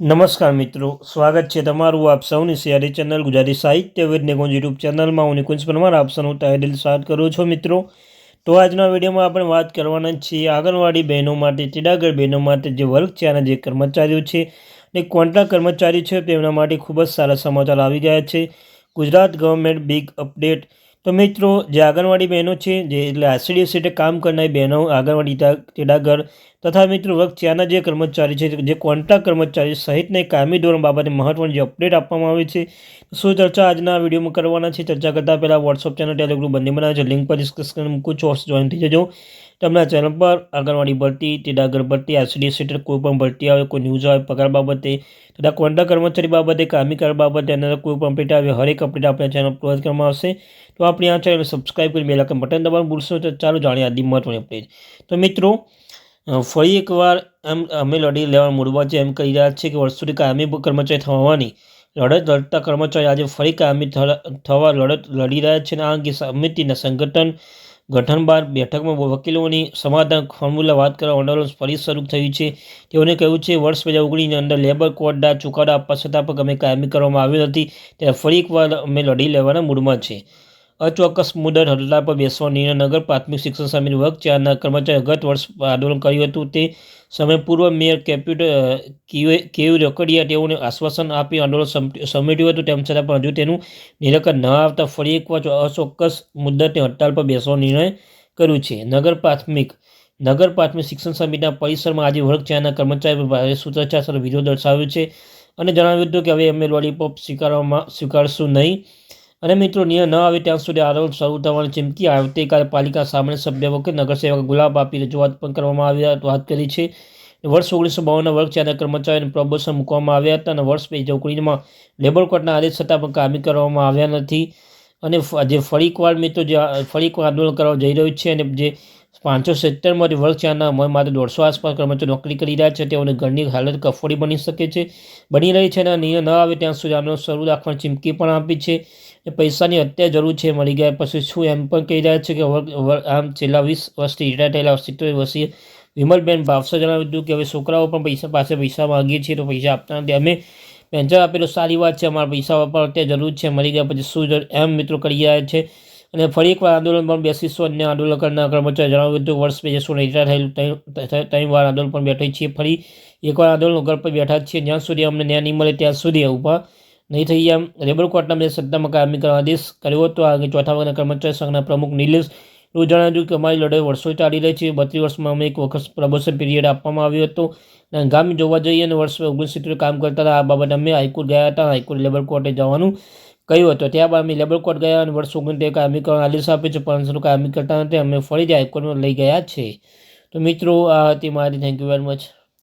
નમસ્કાર મિત્રો, સ્વાગત છે તમારું આપ સૌની સિયારી ચેનલ ગુજરાતી સાહિત્ય વેદ નિકુંજ યુટ્યુબ ચેનલમાં. હું નિકુંજ પરમાર, આપ સૌનું તહેદિલ સ્વાગત કરું છું મિત્રો. તો આજના વિડીયોમાં આપણે વાત કરવાના છીએ આંગણવાડી બહેનો માટે ટીડાગઢ બહેનો માટે જે વર્ગ છે અને જે કર્મચારીઓ છે અને કોન્ટ્રાક્ટ કર્મચારી છે તેમના માટે ખૂબ જ સારા સમાચાર આવી ગયા છે. ગુજરાત ગવર્મેન્ટ બિગ અપડેટ તો મિત્રો, જે આંગણવાડી બહેનો છે, જે એટલે આરસીડીએસ એટલે કામ કરનારી બહેનો, આંગણવાડી તેડાગર તથા મિત્રો વર્ગ ત્યાંના જે કર્મચારી છે, જે કોન્ટ્રાક્ટ કર્મચારી સહિતને કાયમી ધોરણ બાબતે મહત્વની જે અપડેટ આપવામાં આવી છે શું ચર્ચા આજના વિડીયોમાં કરવાના છે? ચર્ચા કરતાં પહેલાં વોટ્સઅપ ચેનલ ટેલિગ્રુપ બંને બનાવે છે. લિંક પર ડિસ્કશન મૂકું છું. જોઈન થઈ જજો. તમને ચેનલ પર આંગણવાડી ભરતી તેડાગર ભરતી આરસીડીએસ હેઠળ કોઈ પણ ભરતી આવે, કોઈ ન્યૂઝ આવે, પગાર બાબતે, તથા કોન્ટ્રાક્ટ કર્મચારી બાબતે, કામી કાર્ડ બાબતે, અને કોઈ પણ અપડેટ આવે, હરેક અપડેટ આપણે ચેનલ પ્રોવાઈડ કરવામાં આવશે. તો આપણી આ ચેનલ સબસ્ક્રાઈબ કરી બે લાખ બટન દબાવવાનું ભૂલશો તો ચાલો જાણીએ આદિ મહત્વની અપડેટ તો મિત્રો ફરી એકવાર એમ, અમે લડી લેવા મૂડમાં છે એમ કહી રહ્યા છે કે વર્ષોથી કાયમી કર્મચારી થવાની. લડત, લડતા કર્મચારી આજે ફરી કાયમી થવા લડત, લડી રહ્યા છે અને આ અંગે સમિતિના સંગઠન ગઠન બાદ બેઠકમાં વકીલોની સમાધાન ફોર્મ્યુલા વાત કરવા આંદોલન ફરી શરૂ થયું છે. તેઓને કહ્યું છે, વર્ષ બે હજાર ઓગણીસની અંદર લેબર કોર્ટના ચુકાદા આપવા છતાં પણ અમે કાયમી કરવામાં આવ્યો નથી. ત્યારે ફરી એકવાર અમે લડી લેવાના મૂડમાં છે અચોક્કસ મુદત હડતાલ પર બેસવા નિર્ણય નગર પ્રાથમિક શિક્ષણ સમિતિ વર્ગ ચારના કર્મચારીઓ ગત વર્ષ આંદોલન કર્યું હતું. તે સમય પૂર્વ મેયર કેપ્યુટર કેયુ રકડિયા તેઓને આશ્વાસન આપી આંદોલન સમેટ્યું હતું. તેમ છતાં પણ હજુ તેનું નિરાકરણ ન આવતા ફરી એકવાર અચોક્કસ મુદ્દતે હડતાલ પર બેસવાનો નિર્ણય કર્યો છે. નગર પ્રાથમિક નગર પ્રાથમિક શિક્ષણ સમિતિના પરિસરમાં આજે વર્ગ ચારના કર્મચારીઓ ભારે સૂત્રોચ્ચાર સાથે વિરોધ દર્શાવ્યો છે અને જણાવ્યું હતું કે હવે અમે લોલીપોપ સ્વીકારવામાં, સ્વીકારશું નહીં. અને મિત્રો નિયમ ન આવે ત્યાં સુધી આરોપ શરૂ થવાની ચીમકી આવતીકાલે પાલિકા સામાન્ય સભ્ય વખતે નગરસેવક ગુલાબ આપી રજૂઆત પણ કરવામાં આવી વાત કરી છે વર્ષ ઓગણીસો બાવનના વર્ગ ચારના કર્મચારીઓને પ્રમોશન મૂકવામાં આવ્યા હતા અને વર્ષ બે હજાર ઓગણીસમાં લેબર કોર્ટના આદેશ છતાં પણ કામી કરવામાં આવ્યા નથી. અને જે ફરી એકવાર મિત્રો, જે ફરી એકવાર આંદોલન કરવા જઈ રહ્યું છે અને જે પાંચસો સિત્તેરમાંથી વર્ગ ચારના માત્ર દોઢસો આસપાસ કર્મચારીઓ નોકરી કરી રહ્યા છે. તેઓની ઘરની હાલત કફોડી બની શકે છે, બની રહી છે અને નિયમ ન આવે ત્યાં સુધી આનો શરૂ રાખવાની ચીમકી પણ આપી છે. પૈસાની અત્યારે જરૂર છે, મળી ગયા પછી શું એમ પણ કહી રહ્યા છે કે આમ છેલ્લા વીસ વર્ષથી રિટાયર થયેલા સિત્તેર વર્ષીય વિમલબેન ભાવસા જણાવ્યું હતું કે હવે છોકરાઓ પણ પૈસા પાસે પૈસા માગીએ છીએ તો પૈસા આપતા નથી. અમે પેન્શન આપેલો સારી વાત છે, અમારા પૈસા વાપરવા અત્યારે જરૂર છે, મળી ગયા પછી શું એમ મિત્રો કરી રહ્યા છે. અને ફરી એકવાર આંદોલન પણ બેસીશું અન્ય આંદોલન કર્મચારી જણાવ્યું હતું વર્ષ બે હજાર રિટાયર થયેલું ત્રણ વાર આંદોલન પણ બેઠી છીએ. ફરી એકવાર આંદોલન ઉપર બેઠા છીએ. જ્યાં સુધી અમને ન્યાય નહીં મળે ત્યાં સુધી ઊભા નહીં થઈ ગયા લેબર કોર્ટના મેં સત્તામાં કાયમી કરવા આદેશ કર્યો હતો. આ ચોથા વર્ગના કર્મચારી સંઘના પ્રમુખ નિલેશ એવું જણાવ્યું કે અમારી લડાઈ વર્ષો ચાલી રહી છે. બત્રીસ વર્ષમાં અમે એક વખત પ્રમોશન પીરિયડ આપવામાં આવ્યો હતો. અને ગામ જોવા જઈએ અને વર્ષ ઓગણસિત્તેર કામ કરતા હતા. આ બાબતે અમે હાઈકોર્ટ ગયા હતા હાઈકોર્ટ લેબર કોર્ટે જવાનું કહ્યું હતું. ત્યારબાદ અમે લેબર કોર્ટ ગયા અને વર્ષ ઓગણત્રીસ કાયમી કરવા આદેશ આપ્યો છે પરંતુ કાયમી કરતા નથી. અમે ફરીથી હાઈકોર્ટમાં લઈ ગયા છે. તો મિત્રો, આ હતી મારી. Thank you very much